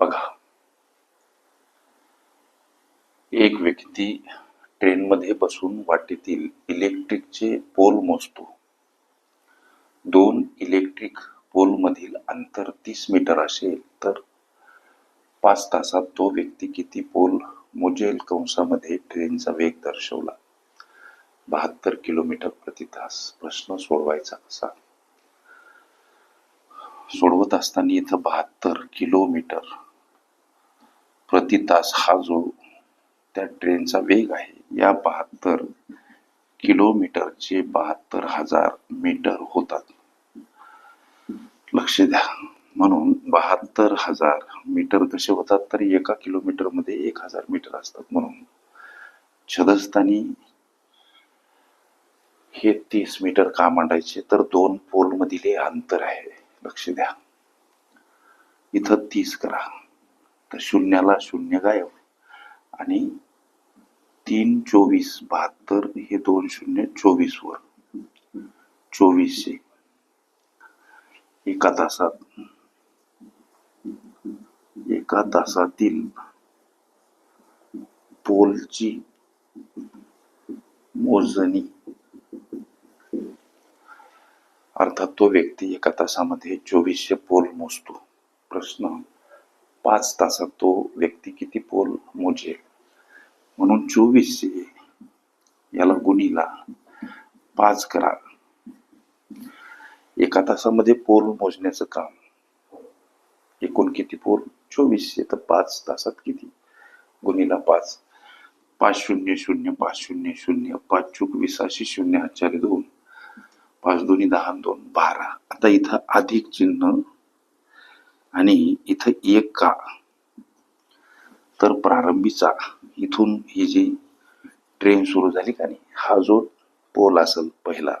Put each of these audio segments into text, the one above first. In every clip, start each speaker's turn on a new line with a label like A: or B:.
A: बघा. एक व्यक्ती ट्रेनमध्ये बसून वाटेतील इलेक्ट्रिकचे पोल मोजतो. दोन इलेक्ट्रिक पोलमधील अंतर तीस मीटर असेल तर पाच तासात तो व्यक्ती किती पोल मोजेल कंसामध्ये ट्रेनचा वेग दर्शवला. बहात्तर किलोमीटर प्रति तास प्रश्न सोडवायचा कसा सोडवत असताना इथं बहात्तर किलोमीटर प्रति तास हा जो त्या ट्रेनचा वेग आहे या बहात्तर किलोमीटरचे बहात्तर हजार मीटर होतात. लक्ष द्या. म्हणून बहात्तर हजार मीटर कसे होतात तर एका किलोमीटरमध्ये एक हजार मीटर असतात म्हणून. छदस्थानी हे तीस मीटर का मांडायचे तर दोन पोल मधील अंतर आहे. लक्ष द्या. इथं तीस करा. तर शून्याला शून्य गायब. आणि तीन चोवीस बहात्तर हे दोन शून्य चोवीस वर. चोवीसशे एका तासात. एका तासातील पोलची मोजणी. अर्थात तो व्यक्ती एका तासामध्ये चोवीसशे पोल मोजतो. प्रश्न पाच तासात तो व्यक्ती किती पोल मोजेल म्हणून चोवीसशे याला गुणीला. पाच करा. एका तासामध्ये पोल मोजण्याचं काम. एकूण किती पोल? चोवीसशे तर पाच तासात किती? गुणीला पाच. पाच शून्य शून्य पाच शून्य शून्य. पाच चूक विसाशे शून्य आचार्य दोन. पाच दोन्ही दहा दोन. बारा. आता इथं अधिक चिन्ह आणि इथं एक का? तर प्रारंभीचा इथून ही जी ट्रेन सुरू झाली का नाही हा जो पोल असेल पहिला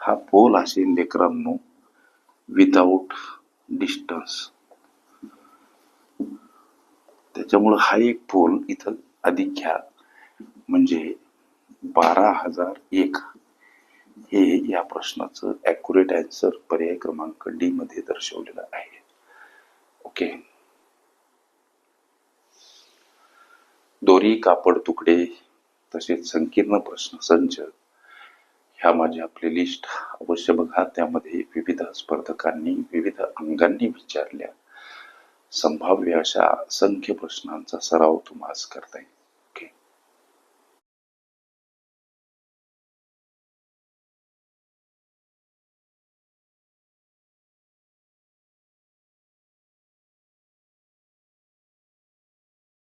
A: हा पोल असेल लेकरांनो विदाऊट डिस्टन्स त्याच्यामुळं हा एक पोल इथं अधिक घ्या म्हणजे बारा हजार एक. हे या प्रश्नाचं ॲक्युरेट अँसर पर्याय क्रमांक डी मध्ये दर्शवलेलं आहे. ओके. दोरी कापड तुकडे तसेच संकीर्ण प्रश्न संच ह्या माझ्या प्लेलिस्ट अवश्य बघा. त्यामध्ये विविध स्पर्धकांनी विविध अंगांनी विचारल्या. संभाव्य अशा असंख्य प्रश्नांचा सराव तुम्हाला करता येईल.